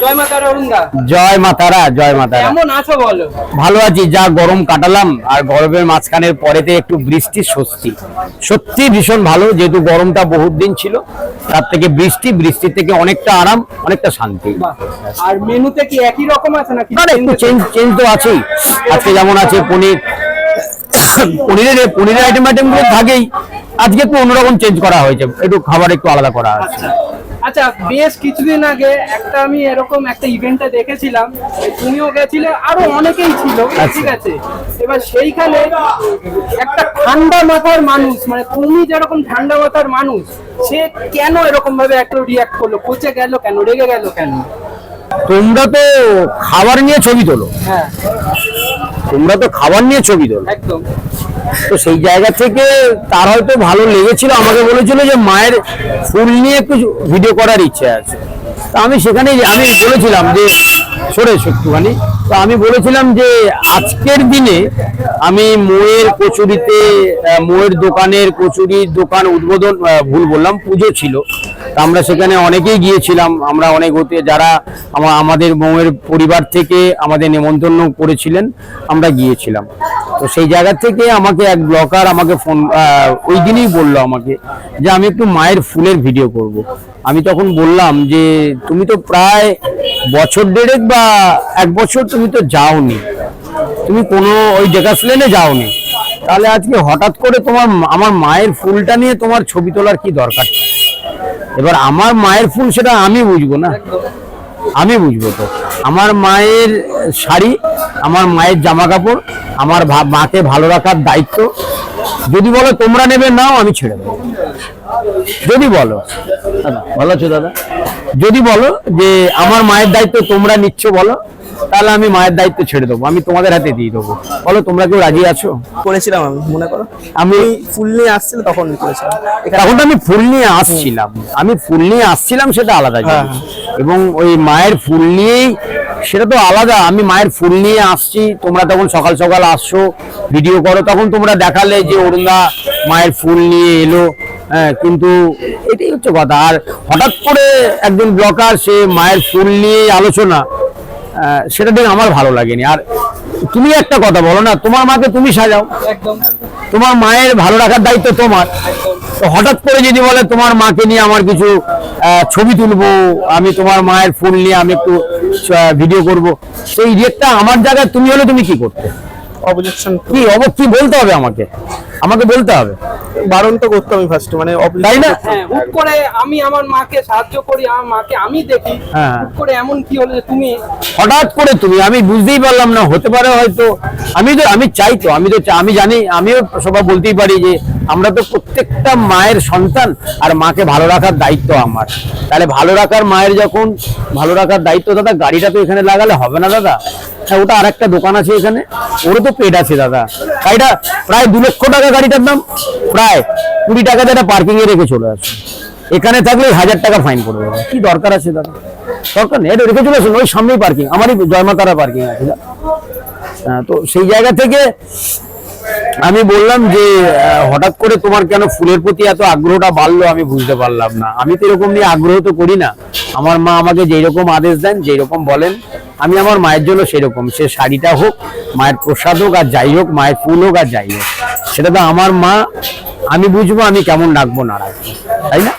জয় মাতা অরুণদা জয় মা তারা জয় মা তারা কেমন আছো বলো? ভালো আছি যা গরম কাটালাম আর গরমের মাঝখানের পরেতে একটু বৃষ্টি স্বস্তি। সত্যি ভীষণ ভালো যেহেতু গরমটা বহুত দিন ছিল তার থেকে বৃষ্টি বৃষ্টির থেকে অনেকটা আরাম অনেকটা শান্তি। আর মেনুতে কি একই রকম আছে নাকি? না একটু চেঞ্জ চেঞ্জ তো আছেই। আজকে যেমন আছে পনির পনিরের পনিরের আইটেম আইটেমগুলো থাকেই। আজকে একটু অন্যরকম চেঞ্জ করা হয়েছে একটু খাবার একটু আলাদা করা আছে। আচ্ছা বেশ কিছুদিন আগে একটা আমি এরকম একটা ইভেন্টে দেখেছিলাম তুমিও গেছিলে আরও অনেকেই ছিল ঠিক আছে? এবার সেইখানে একটা ঠান্ডা মাথার মানুষ মানে তুমি যেরকম ঠান্ডা মাথার মানুষ সে কেন এরকম ভাবে একটা রিয়াক্ট করল? কোচে গেল কেন? রেগে গেল কেন? তোমরা তো খাবার নিয়ে ছবি তোলো। হ্যাঁ। তোমরা তো খাবার নিয়ে ছবি তোলো। একদম। তো সেই জায়গা থেকে তার হয়তো ভালো লেগেছিল, আমাকে বলেছিল যে মায়ের ফুল নিয়ে একটু ভিডিও করার ইচ্ছে আছে। তা আমি সেখানে আমি বলেছিলাম যে সরে একটুখানি, তো আমি বলেছিলাম যে আজকের দিনে আমি মোয়ের কচুরিতে মোয়ের দোকানের কচুরির দোকান উদ্বোধন ভুল বললাম, পুজো ছিল। আমরা সেখানে অনেকেই গিয়েছিলাম। আমরা অনেক হতে যারা আমা- আমাদের মোয়ের পরিবার থেকে আমাদের নেমন্তন্ন করেছিলেন, আমরা গিয়েছিলাম। তো সেই জায়গা থেকে আমাকে এক ব্লকার আমাকে ফোন ওই দিনই বলল আমাকে যে, আমি একটু মায়ের ফুলের ভিডিও করব। আমি তখন বললাম যে, তুমি তো প্রায় বছর দেড়েক বা এক বছর তুমি তো যাওনি। তুমি কোনো ওই ডেকাসলেনে যাওনি। তাহলে আজকে হঠাৎ করে তোমার আমার মায়ের ফুলটা নিয়ে তোমার ছবি তোলার কি দরকার? এবার আমার মায়ের ফুল সেটা আমি বুঝব না। আমি বুঝব তো। আমার মায়ের শাড়ি আমার মায়ের জামা কাপড় আমার মাকে ভালো রাখার দায়িত্ব। যদি বলো তোমরা নেবে নাও আমি ছেড়ে দেবো। যদি বলো দাদা। ভালো আছো দাদা? যদি বলো যে আমার মায়ের দায়িত্ব তোমরা নিচ্ছ বলো। তাহলে আমি মায়ের দায়িত্ব ছেড়ে দেবো আমি তোমাদের হাতে দিয়ে দেবো। বলো তোমরা কেউ রাজি আছো? করেছিলাম আমি মনে করো। আমি ফুল নিয়ে আসছিল তখন করেছিলাম। তখন আমি ফুল নিয়ে আসছিলাম। আমি ফুল নিয়ে আসছিলাম সেটা আলাদা হ্যাঁ। জিনিস। এবং ওই মায়ের ফুল নিয়েই সেটা তো আলাদা। আমি মায়ের ফুল নিয়ে আসছি তোমরা তখন সকাল সকাল আসছো ভিডিও করো। তখন তোমরা দেখালে যে অরুণদা মায়ের ফুল নিয়ে এলো। হ্যাঁ, কিন্তু এটাই হচ্ছে কথা। আর হঠাৎ করে একজন ব্লকার সে মায়ের ফুল নিয়ে আলোচনা। সেটা দেখে আমার ভালো লাগেনি। আর তুমি একটা কথা বলো না তোমার মাকে তুমি সাজাও। তোমার মায়ের ভালো রাখার দায়িত্ব তোমার। তো হঠাৎ করে যদি বলে তোমার মাকে নিয়ে আমার কিছু ছবি তুলবো আমি তোমার মায়ের ফুল নিয়ে আমি একটু ভিডিও করব সেই রেটটা আমার জায়গায় তুমি হলে তুমি কি করতে? অবজেকশন কি অব কি বলতে হবে আমাকে? আমাকে বলতে হবে? বারণ তো করতো আমি ফার্স্ট মানে তাই না? হ্যাঁ হুট করে আমি আমার মাকে সাহায্য করি আমার মাকে আমি দেখি হ্যাঁ। হুট করে এমন কি হলো যে তুমি হঠাৎ করে তুমি আমি বুঝতেই পারলাম না হতে পারে হয়তো। আমি তো আমি চাই তো আমি তো আমি জানি আমিও সবাই বলতেই পারি যে আমরা তো প্রত্যেকটা মায়ের সন্তান আর মাকে ভালো রাখার দায়িত্ব আমার। তাহলে ভালো রাখার মায়ের যখন ভালো রাখার দায়িত্ব দাদা গাড়িটা তো এখানে লাগালে হবে না দাদা? হ্যাঁ ওটা আর একটা দোকান আছে এখানে। ওরও তো পেট আছে দাদা। গাড়িটা প্রায় দু লক্ষ টাকা গাড়িটার দাম। প্রায় কুড়ি টাকা যেটা পার্কিং এ রেখে চলে আসে এখানে থাকলে হাজার টাকা ফাইন করে কি দরকার আছে দাদা? দরকার নেই এটা রেখে চলে আসুন ওই সামনেই পার্কিং আমারই জয়মাতারা পার্কিং আছে হ্যাঁ, তো সেই জায়গা থেকে আমি বললাম যে হঠাৎ করে তোমার কেন ফুলের প্রতি এত আগ্রহটা বাড়লো আমি বুঝতে পারলাম না। আমি তো এরকম নিয়ে আগ্রহ তো করি না। আমার মা আমাকে যেই রকম আদেশ দেন যেই রকম বলেন, আমি আমার মায়ের জন্য সেরকম। সে শাড়িটা হোক, মায়ের প্রসাদ হোক আর যাই হোক, মায়ের ফুল হোক আর যাই হোক, সেটা তো আমার মা, আমি বুঝব আমি কেমন রাখব না রাখব, তাই না?